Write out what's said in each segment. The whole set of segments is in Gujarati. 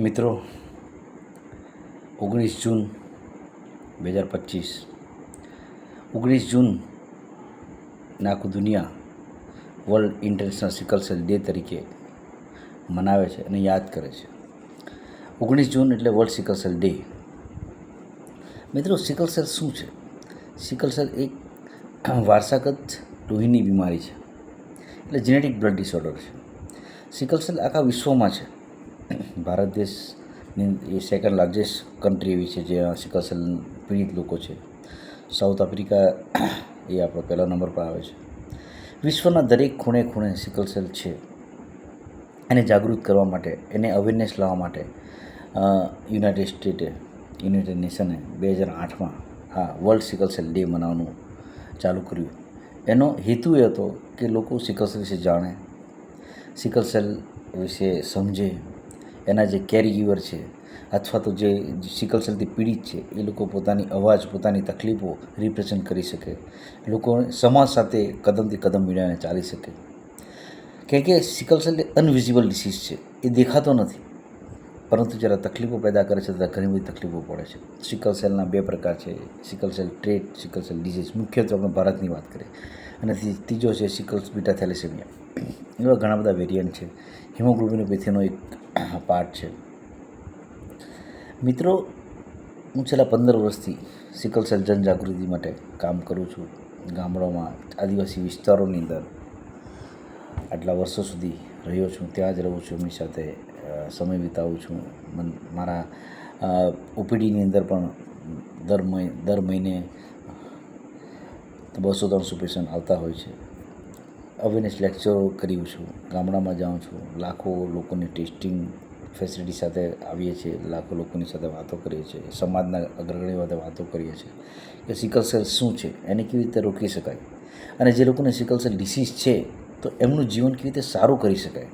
મિત્રો, ઓગણીસ જૂન બે હજાર પચીસ. ઓગણીસ જૂન આખું દુનિયા World International Sickle Cell Day તરીકે મનાવે છે અને યાદ કરે છે. ઓગણીસ જૂન એટલે વર્લ્ડ સિકલ સેલ ડે મિત્રો સિકલ સેલ શું છે? સિકલ સેલ એક વારસાગત લોહીની બીમારી છે. એટલે જેનેટિક બ્લડ ડિસઓર્ડર છે. સિકલ સેલ આખા વિશ્વમાં છે. ભારત દેશની એ સેકન્ડ લાર્જેસ્ટ કન્ટ્રી એવી છે જ્યાં સિકલ સેલ પીડિત લોકો છે. સાઉથ આફ્રિકા એ આપણો પહેલા નંબર પર આવે છે. વિશ્વના દરેક ખૂણે ખૂણે સિકલ સેલ છે. એને જાગૃત કરવા માટે, એને અવેરનેસ લાવવા માટે યુનાઇટેડ સ્ટેટે યુનાઇટેડ નેશને બે હજાર આઠમાં આ વર્લ્ડ સિકલ સેલ ડે મનાવવાનું ચાલુ કર્યું. એનો હેતુ એ હતો કે લોકો સિકલ સેલ વિશે જાણે સિકલ સેલ વિશે સમજે એના જે કેરીગીવર છે અથવા તો જે સિકલ સેલથી પીડિત છે, એ લોકો પોતાની અવાજ, પોતાની તકલીફો રિપ્રેઝન્ટ કરી શકે. લોકો સમાજ સાથે કદમથી કદમ મિલાવીને ચાલી શકે. કેમ કે સિકલ સેલ એ અનવિઝિબલ ડિસીઝ છે. એ દેખાતો નથી. પરંતુ જ્યારે તકલીફો પેદા કરે છે, ત્યારે ઘણી બધી તકલીફો પડે છે. સિકલ સેલના બે પ્રકાર છે. Sickle cell trait, sickle cell disease. મુખ્યત્વે આપણે ભારતની વાત કરીએ. અને ત્રીજો છે સિકલ્સ બીટા થેલેસેમિયા. એવા ઘણા બધા વેરિયન્ટ છે. હિમોગ્લોબિનોપેથીનો એક પાર્ટ છે. મિત્રો, હું છેલ્લા પંદર વર્ષથી સિકલ સેલ જનજાગૃતિ માટે કામ કરું છું ગામડાઓમાં આદિવાસી વિસ્તારોની અંદર. આટલા વર્ષો સુધી રહ્યો છું, ત્યાં જ રહું છું, એમની સાથે સમય વિતાવું છું. મન, મારા ઓપીડીની અંદર પણ દર મહિ, દર મહિને બસો ત્રણસો પેશન્ટ આવતા હોય છે. અવેરનેસ લેક્ચરો કર્યું છું ગામડામાં જાઉં છું. લાખો લોકોની ટેસ્ટિંગ ફેસિલિટી સાથે આવીએ છીએ, લાખો લોકોની સાથે વાતો કરીએ છીએ. સમાજના અગ્રગણી સાથે વાતો કરીએ છીએ. કે સિકલ સેલ શું છે? એને કેવી રીતે રોકી શકાય? અને જે લોકોને સિકલ સેલ ડિસીઝ છે તો એમનું જીવન કેવી રીતે સારું કરી શકાય?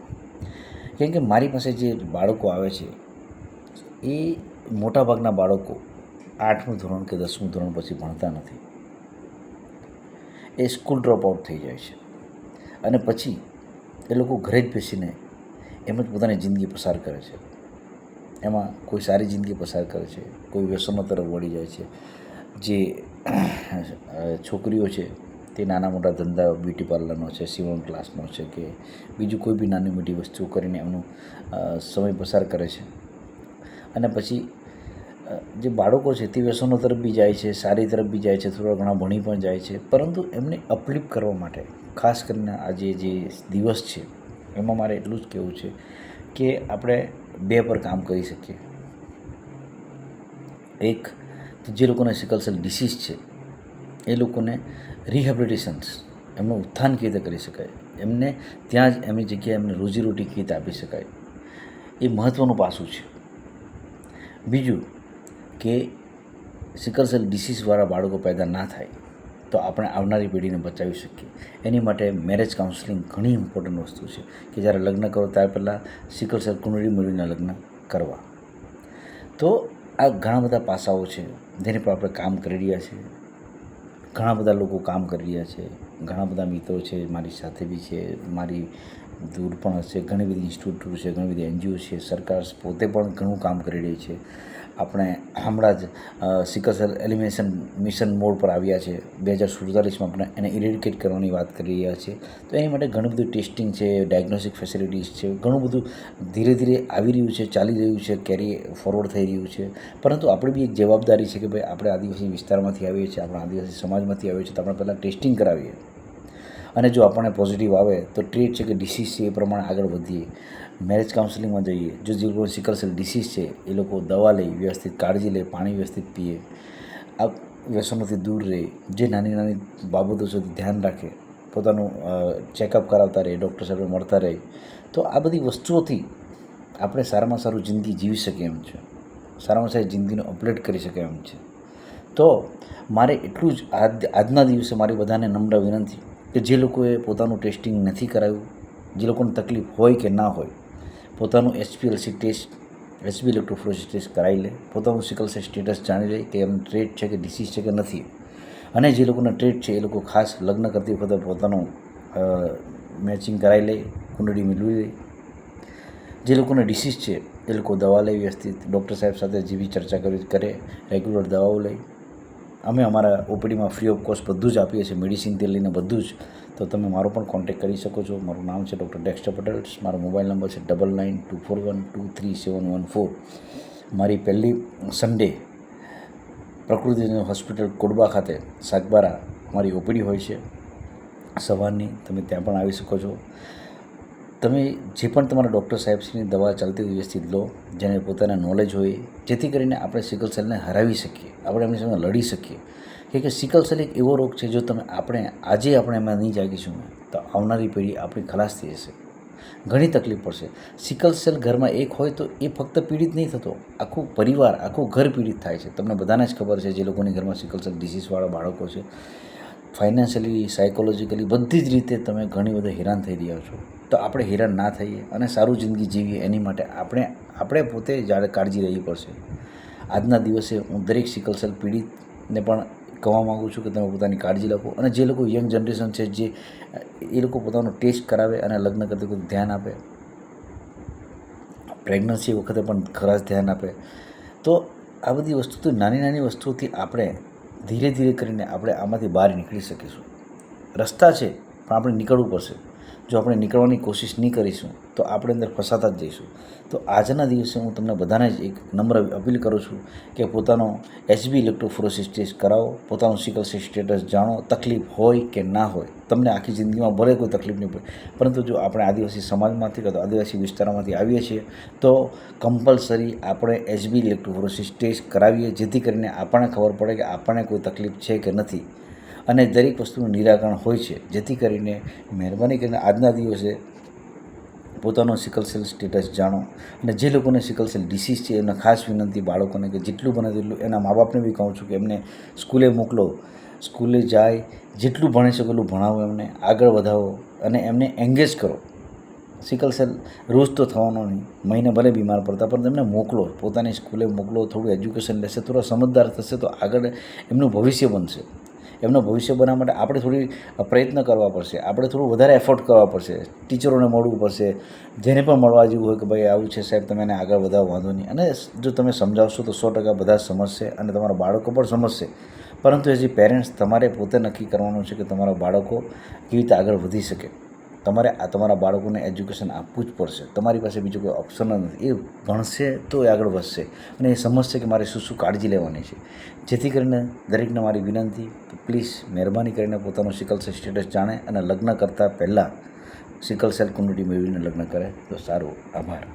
કેમ કે મારી પાસે જે બાળકો આવે છે, એ મોટાભાગના બાળકો આઠમું ધોરણ કે દસમું ધોરણ પછી ભણતા નથી. એ સ્કૂલ ડ્રોપ આઉટ થઈ જાય છે. અને પછી એ લોકો ઘરે જ બેસીને એમ જ પોતાની જિંદગી પસાર કરે છે. એમાં કોઈ સારી જિંદગી પસાર કરે છે, કોઈ વ્યસનો તરફ વળી જાય છે. જે છોકરીઓ છે તે નાના મોટા ધંધા બ્યુટી પાર્લરનો છે, સિવણ ક્લાસનો છે કે બીજું કોઈ બી નાની મોટી વસ્તુઓ કરીને એમનું સમય પસાર કરે છે. અને પછી જે બાળકો છે તે વ્યસનો તરફ બી જાય છે, સારી તરફ બી જાય છે, થોડા ઘણા ભણી પણ જાય છે. પરંતુ એમને અપલિફ્ટ કરવા માટે, ખાસ કરીને આજે જે દિવસ છે, એમાં મારે એટલું જ કહેવું છે કે આપણે બે પર કામ કરી શકીએ. એક, જે લોકોને સિકલસેલ ડિસીઝ છે એ લોકોને રિહેબિલિટેશન્સ એમનું ઉત્થાન કેવી રીતે કરી શકાય? એમને ત્યાં જ એમની જગ્યાએ એમને રોજીરોટી કેવી રીતે આપી શકાય? એ મહત્ત્વનું પાસું છે. બીજું કે સિકલસેલ ડિસીઝવાળા બાળકો પેદા ના થાય, તો આપણે આવનારી પેઢીને બચાવી શકીએ. એની માટે મેરેજ કાઉન્સેલિંગ ઘણી ઇમ્પોર્ટન્ટ વસ્તુ છે, કે જ્યારે લગ્ન કરો ત્યાર પહેલાં સિકલસેલ કુંડળી મેળવીને લગ્ન કરવા. તો આ ઘણા બધા પાસાઓ છે, જેની પર આપણે કામ કરી રહ્યા છીએ. ઘણા બધા લોકો કામ કરી રહ્યા છે. ઘણા બધા મિત્રો છે, મારી સાથે બી છે, મારી દૂર પણ હશે. ઘણી બધી ઇન્સ્ટિટ્યૂટ છે, ઘણી બધી એનજીઓ છે, સરકાર પોતે પણ ઘણું કામ કરી રહી છે. આપણે હમણાં જ sickle cell elimination mission mode પર આવ્યા છે. બે હજાર સુડતાલીસમાં આપણે એને ઇરેડિકેટ કરવાની વાત કરી રહ્યા છીએ. તો એની માટે ઘણું બધું ટેસ્ટિંગ છે ડાયગ્નોસ્ટિક ફેસિલિટીઝ છે, ઘણું બધું ધીરે ધીરે આવી રહ્યું છે, ચાલી રહ્યું છે કેરી ફોરવર્ડ થઈ રહ્યું છે. પરંતુ આપણી બી એક જવાબદારી છે કે ભાઈ આપણે આદિવાસી વિસ્તારમાંથી આવીએ છીએ, આપણા આદિવાસી સમાજમાંથી આવીએ છીએ, તો આપણે પહેલાં ટેસ્ટિંગ કરાવીએ. અને જો આપણને પોઝિટિવ આવે, તો ટ્રીટ છે કે ડિસીઝ છે એ પ્રમાણે આગળ વધીએ. મેરેજ કાઉન્સિલિંગમાં જઈએ, જો જે લોકો સિકલ સેલ ડિસીઝ છે, એ લોકો દવા લે, વ્યવસ્થિત કાળજી લે, પાણી વ્યવસ્થિત પીએ આ વ્યસનોથી દૂર રહે, જે નાની નાની બાબતો સુધી ધ્યાન રાખે, પોતાનું ચેકઅપ કરાવતા રહે ડૉક્ટર સાહેબને મળતા રહે, તો આ બધી વસ્તુઓથી આપણે સારામાં સારું જિંદગી જીવી શકીએ એમ છે. સારામાં સારી જિંદગીનો અપડેટ કરી શકે એમ છે. તો મારે એટલું જ આજ, આજના દિવસે મારી બધાને નમ્ર વિનંતી કે જે લોકોએ પોતાનું ટેસ્ટિંગ નથી કરાવ્યું, જે લોકોને તકલીફ હોય કે ના હોય પોતાનું HPLC test HB electrophoresis test કરાવી લે. પોતાનું સિકલ સેલ સ્ટેટસ જાણી લે કે એમ ટ્રેડ છે કે ડિસીઝ છે કે નથી. અને જે લોકોના ટ્રેડ છે એ લોકો ખાસ લગ્ન કરતી વખતે પોતાનું મેચિંગ કરાવી લે, કુંડળી મેળવી લે. જે લોકોને ડિસીઝ છે એ લોકો દવા લઈ વ્યવસ્થિત. ડૉક્ટર સાહેબ સાથે જેવી ચર્ચા કરી, કરે, રેગ્યુલર દવાઓ લઈ અમે અમારા ઓપીડીમાં ફ્રી ઓફ કોસ્ટ બધું જ આપીએ છીએ મેડિસિનથી લઈને બધું જ. તો તમે મારો પણ કોન્ટેક કરી શકો છો. મારું નામ છે ડૉક્ટર ડેક્સ્ટર પટેલ. મારો મોબાઈલ નંબર છે double nine two four one two three seven one four મારી પહેલી સન્ડે પ્રકૃતિ હોસ્પિટલ કોડબા ખાતે સાગબારા મારી ઓપીડી હોય છે. સવારની તમે ત્યાં પણ આવી શકો છો. તમે જે પણ તમારા ડૉક્ટર સાહેબની દવા ચાલતી વ્યવસ્થિત લો, જેને પોતાના નોલેજ હોય, જેથી કરીને આપણે સિકલ સેલને હરાવી શકીએ, આપણે એમની સામે લડી શકીએ. કે કે સિકલ સેલ એક એવો રોગ છે, જો તમે આપણે, આજે આપણે એમાં નહીં જાગીશું તો આવનારી પેઢી આપણી ખલાસ થઈ જશે. ઘણી તકલીફ પડશે. સિકલ સેલ ઘરમાં એક હોય તો એ ફક્ત પીડિત નહીં થતો, આખું પરિવાર, આખું ઘર પીડિત થાય છે. તમને બધાને જ ખબર છે, જે લોકોની ઘરમાં સિકલ સેલ ડિસીઝવાળા બાળકો છે ફાઇનાન્શિયલી સાયકોલોજીકલી બધી જ રીતે તમે ઘણી બધા હેરાન થઈ રહ્યા છો. તો આપણે હેરાન ના થઈએ અને સારું જિંદગી જીવીએ એની માટે આપણે આપણે પોતે જાણે કાળજી રહેવી પડશે. આજના દિવસે હું દરેક સિકલસેલ પીડિતને પણ કહેવા માગું છું કે તમે પોતાની કાળજી રાખો અને જે લોકો યંગ જનરેશન છે જે, એ લોકો પોતાનો ટેસ્ટ કરાવે અને લગ્ન કરતી વખતે ધ્યાન આપે. પ્રેગ્નન્સી વખતે પણ ખરાશ ધ્યાન આપે. તો આ બધી વસ્તુથી નાની નાની વસ્તુઓથી આપણે ધીરે ધીરે કરીને આપણે આમાંથી બહાર નીકળી શકીશું. રસ્તા છે, પણ આપણે નીકળવું પડશે. જો આપણે નીકળવાની કોશિશ નહીં કરીશું, તો આપણે અંદર ફસાતા જ જઈશું. તો આજના દિવસે હું તમને બધાને જ એક નમ્ર અપીલ કરું છું કે પોતાનો એચબી ઇલેક્ટ્રોફોરોસિસ ટેસ્ટ કરાવો, પોતાનું સિકલ સેલ સ્ટેટસ જાણો, તકલીફ હોય કે ના હોય. તમને આખી જિંદગીમાં ભલે કોઈ તકલીફ નહીં પડે, પરંતુ જો આપણે આદિવાસી સમાજમાંથી કે તો આદિવાસી વિસ્તારોમાંથી આવીએ છીએ, તો કમ્પલસરી આપણે એચબી ઇલેક્ટ્રોફોરોસિસ ટેસ્ટ કરાવીએ, જેથી કરીને આપણને ખબર પડે કે આપણને કોઈ તકલીફ છે કે નથી. અને દરેક વસ્તુનું નિરાકરણ હોય છે, જેથી કરીને મહેરબાની કરીને આજના દિવસે પોતાનો સિકલ સેલ સ્ટેટસ જાણો. અને જે લોકોને સિકલ સેલ ડિસીઝ છે, એમને ખાસ વિનંતી બાળકોને કે જેટલું બને તેટલું, એના મા બાપને બી કહું છું કે એમને સ્કૂલે મોકલો. સ્કૂલે જાય, જેટલું ભણી શકો એટલું ભણાવો એમને, આગળ વધાવો અને એમને એંગેજ કરો. સિકલ સેલ રોજ તો થવાનો નહીં, મહિને ભલે બીમાર પડતા, પણ તેમને મોકલો. પોતાની સ્કૂલે મોકલો, થોડું એજ્યુકેશન લેશે, થોડો સમજદાર થશે, તો આગળ એમનું ભવિષ્ય બનશે. એમનું ભવિષ્ય બનાવવા માટે આપણે થોડી પ્રયત્ન કરવા પડશે. આપણે થોડું વધારે એફર્ટ કરવા પડશે. ટીચરોને મળવું પડશે. જેને પણ મળવા જેવું હોય કે ભાઈ આવું છે સાહેબ, તમે એને આગળ વધાવો વાંધો નહીં. અને જો તમે સમજાવશો તો સો ટકા બધા સમજશે અને તમારા બાળકો પણ સમજશે. પરંતુ એઝ પેરેન્ટ્સ તમારે પોતે નક્કી કરવાનું છે કે તમારા બાળકો કેવી રીતે આગળ વધી શકે. તમારે આ તમારા બાળકોને એજ્યુકેશન આપવું જ પડશે. તમારી પાસે બીજું કોઈ ઓપ્શન નથી. એ ભણશે તો એ આગળ વધશે. અને એ સમજશે કે મારે શું શું કાળજી લેવાની છે. જેથી કરીને દરેકને મારી વિનંતી પ્લીઝ મહેરબાની કરીને પોતાનું સિકલ સેલ સ્ટેટસ જાણે અને લગ્ન કરતાં પહેલાં સિકલ સેલ કોમ્યુનિટી મેળવીને લગ્ન કરે. તો સારું આભાર.